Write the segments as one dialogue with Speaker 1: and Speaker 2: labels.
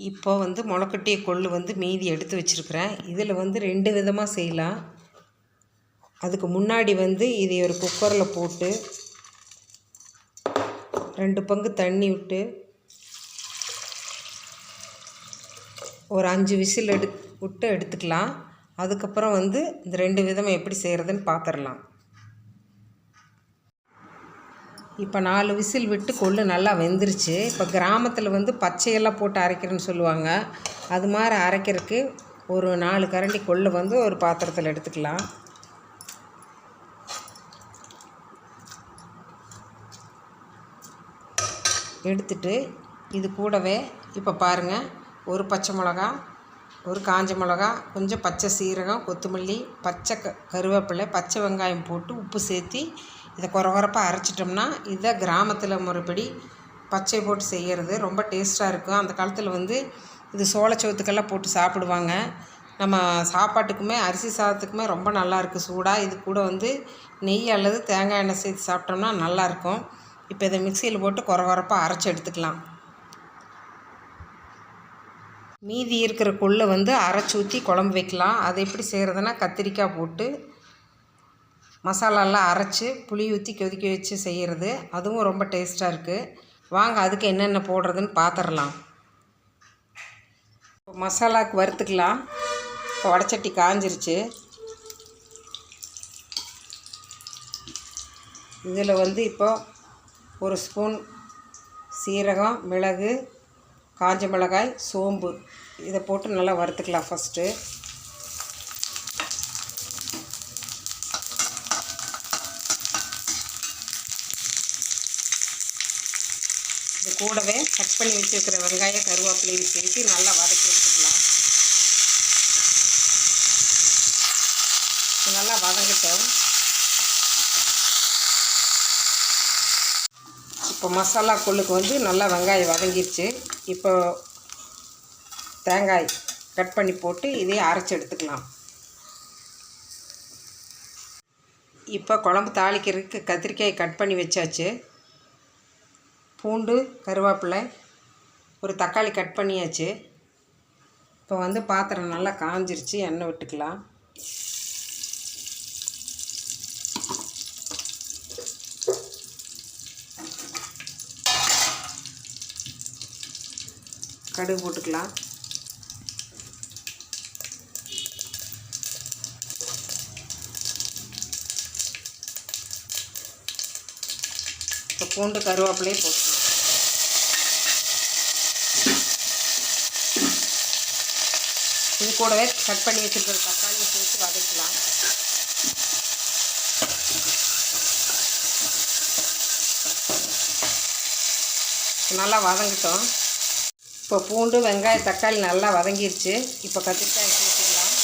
Speaker 1: இப்போ வந்து முளைக்கட்டிய கொள்ளு வந்து மீதி எடுத்து வச்சுருக்கிறேன். இதில் வந்து ரெண்டு விதமாக செய்யலாம். அதுக்கு முன்னாடி வந்து இதை ஒரு குக்கரில் போட்டு ரெண்டு பங்கு தண்ணி விட்டு ஒரு அஞ்சு விசில் எடு விட்டு எடுத்துக்கலாம். அதுக்கப்புறம் வந்து இந்த ரெண்டு விதம் எப்படி செய்கிறதுன்னு பார்த்துடலாம் இப்போ நாலு விசில் விட்டு கொள்ளு நல்லா வெந்துருச்சு. இப்போ கிராமத்தில் வந்து பச்சையெல்லாம் போட்டு அரைக்கிறேன்னு சொல்லுவாங்க. அது மாதிரி அரைக்கிறதுக்கு ஒரு நாலு கரண்டி கொள்ளு வந்து ஒரு பாத்திரத்தில் எடுத்துக்கலாம். எடுத்துட்டு இது கூடவே இப்போ பாருங்கள் ஒரு பச்சை மிளகா ஒரு காஞ்ச மிளகா கொஞ்சம் பச்சை சீரகம் கொத்தமல்லி பச்சை க கருவேப்பிலை பச்சை வெங்காயம் போட்டு உப்பு சேர்த்தி இதை குறை குறப்பாக அரைச்சிட்டோம்னா இதை கிராமத்தில் முறைப்படி பச்சை போட்டு செய்கிறது ரொம்ப டேஸ்ட்டாக இருக்கும். அந்த காலத்தில் வந்து இது சோளச்சோத்துக்கெல்லாம் போட்டு சாப்பிடுவாங்க. நம்ம சாப்பாட்டுக்குமே அரிசி சாதத்துக்குமே ரொம்ப நல்லாயிருக்கு சூடாக இது கூட வந்து நெய் அல்லது தேங்காய் எண்ணெய் சேர்த்து சாப்பிட்டோம்னா நல்லாயிருக்கும் இப்போ இதை மிக்சியில் போட்டு குறை குறப்பாக அரைச்சி எடுத்துக்கலாம். மீதி இருக்கிற கொள்ளை வந்து அரைச்சி ஊற்றி குழம்பு வைக்கலாம். அதை எப்படி செய்கிறதுனா கத்திரிக்காய் போட்டு மசாலாலாம் அரைச்சி புளி ஊற்றி கொதிக்க வச்சு செய்கிறது அதுவும் ரொம்ப டேஸ்ட்டாக இருக்குது வாங்க அதுக்கு என்னென்ன போடுறதுன்னு பார்த்துடலாம் இப்போ மசாலாவுக்கு வறுத்துக்கலாம். இப்போ வடச்சட்டி காஞ்சிருச்சு. இதில் வந்து இப்போ ஒரு ஸ்பூன் சீரகம் மிளகு காஞ்ச மிளகாய் சோம்பு. இதை போட்டு நல்லா வறுத்துக்கலாம் ஃபஸ்ட்டு கூடவே கட் பண்ணி வச்சுருக்கிற வெங்காயம் கருவேப்பிலையும் சேர்த்து நல்லா வதக்கி எடுத்துக்கலாம். நல்லா வதங்கிட்டோம். இப்போ மசாலா கொள்ளுக்கு வந்து நல்லா வெங்காயம் வதங்கிடுச்சு இப்போ தேங்காய் கட் பண்ணி போட்டு இதையே அரைச்சி எடுத்துக்கலாம். இப்போ குழம்பு தாளிக்கிறதுக்கு கத்திரிக்காய் கட் பண்ணி வச்சாச்சு. பூண்டு கருவேப்பிலை ஒரு தக்காளி கட் பண்ணியாச்சு. இப்போ வந்து பாத்திரம் நல்லா காஞ்சிருச்சு எண்ணெய் விட்டுக்கலாம். கடுகு போட்டுக்கலாம். இப்போ பூண்டு கருவேப்பிலையே போட்டு இது கூடவே கட் பண்ணி வச்சுருக்கிற தக்காளியை சேர்த்து வதக்கலாம். நல்லா வதங்கட்டும். இப்போ பூண்டு வெங்காயம் தக்காளி நல்லா வதங்கிருச்சு. இப்போ கத்திரிக்காய் சேர்த்துக்கலாம்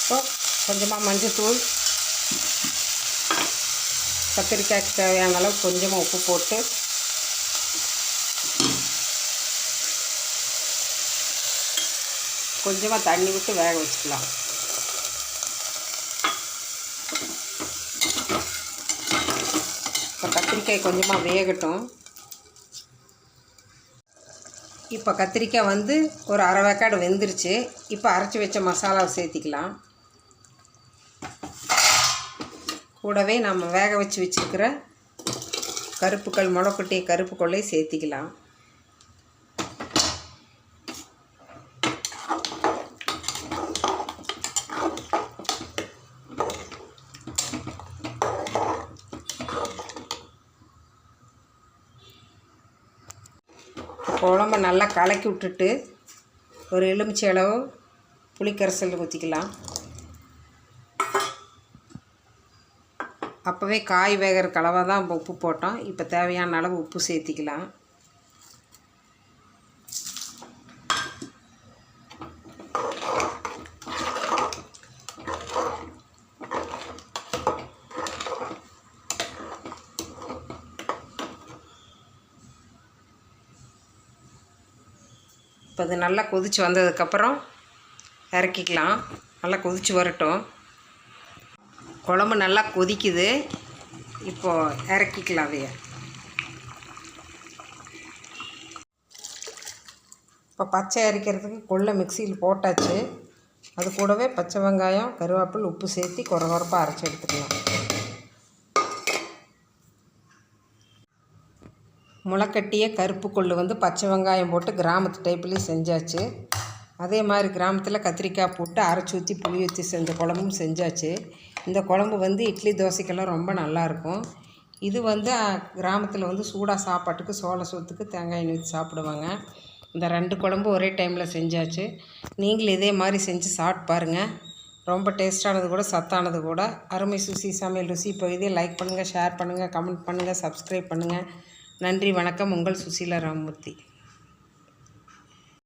Speaker 1: இப்போ கொஞ்சமாக மஞ்சத்தூள் கத்திரிக்காய்க்கு தேவையான அளவு கொஞ்சமாக உப்பு போட்டு கொஞ்சமாக தண்ணி விட்டு வேக வச்சுக்கலாம். இப்போ கத்திரிக்காய் கொஞ்சமாக வேகட்டும். இப்போ கத்திரிக்காய் வந்து ஒரு அரை வேக்காடு வெந்துருச்சு. இப்போ அரைச்சி வச்ச மசாலாவை சேர்த்திக்கலாம். கூடவே நம்ம வேக வச்சு வச்சுருக்கிற கருப்புக்கள் முளைக்கட்டிய கருப்புக்கொள்ளை சேர்த்திக்கலாம். குழம்ப நல்லா கலக்கி விட்டுட்டு ஒரு எலுமிச்சை அளவு புளிக்கரைசல் ஊற்றிக்கலாம் அப்போவே காய் வேகிற கலவை தான் உப்பு போட்டோம். இப்போ தேவையான அளவு உப்பு சேர்த்திக்கலாம். இப்போ இது நல்லா கொதித்து வந்ததுக்கப்புறம் இறக்கிக்கலாம். நல்லா கொதிச்சு வரட்டும். குழம்பு நல்லா கொதிக்குது. இப்போது இறக்கிக்கலாம் அதைய. இப்போ பச்சை அரைக்கிறதுக்கு கொள்ளை மிக்சியில் போட்டாச்சு. அது கூடவே பச்சை வெங்காயம் கருவேப்பில் உப்பு சேர்த்து குறை குறைப்பாக அரைச்சி எடுத்துக்கலாம். முளைக்கட்டிய கருப்பு கொள்ளு வந்து பச்சை வெங்காயம் போட்டு கிராமத்து டைப்லேயும் செஞ்சாச்சு. அதே மாதிரி கிராமத்தில் கத்திரிக்காய் போட்டு அரைச்சி ஊற்றி புளி ஊற்றி செஞ்ச குழம்பும் செஞ்சாச்சு. இந்த குழம்பு வந்து இட்லி தோசைக்கெல்லாம் ரொம்ப நல்லாயிருக்கும் இது வந்து கிராமத்தில் வந்து சூடாக சாப்பாட்டுக்கு சோள சோத்துக்கு தேங்காய் எண்ணெய் ஊற்றி சாப்பிடுவாங்க. இந்த ரெண்டு குழம்பு ஒரே டைமில் செஞ்சாச்சு. நீங்களும் இதே மாதிரி செஞ்சு சாப்பிட்டு பாருங்கள் ரொம்ப டேஸ்டானது கூட சத்தானது கூட. அருமை சுசி சமையல் ருசி இப்போ இதே லைக் பண்ணுங்கள் ஷேர் பண்ணுங்கள் கமெண்ட் பண்ணுங்கள் சப்ஸ்கிரைப் பண்ணுங்கள் நன்றி வணக்கம். உங்கள் சுசீலா ராமமூர்த்தி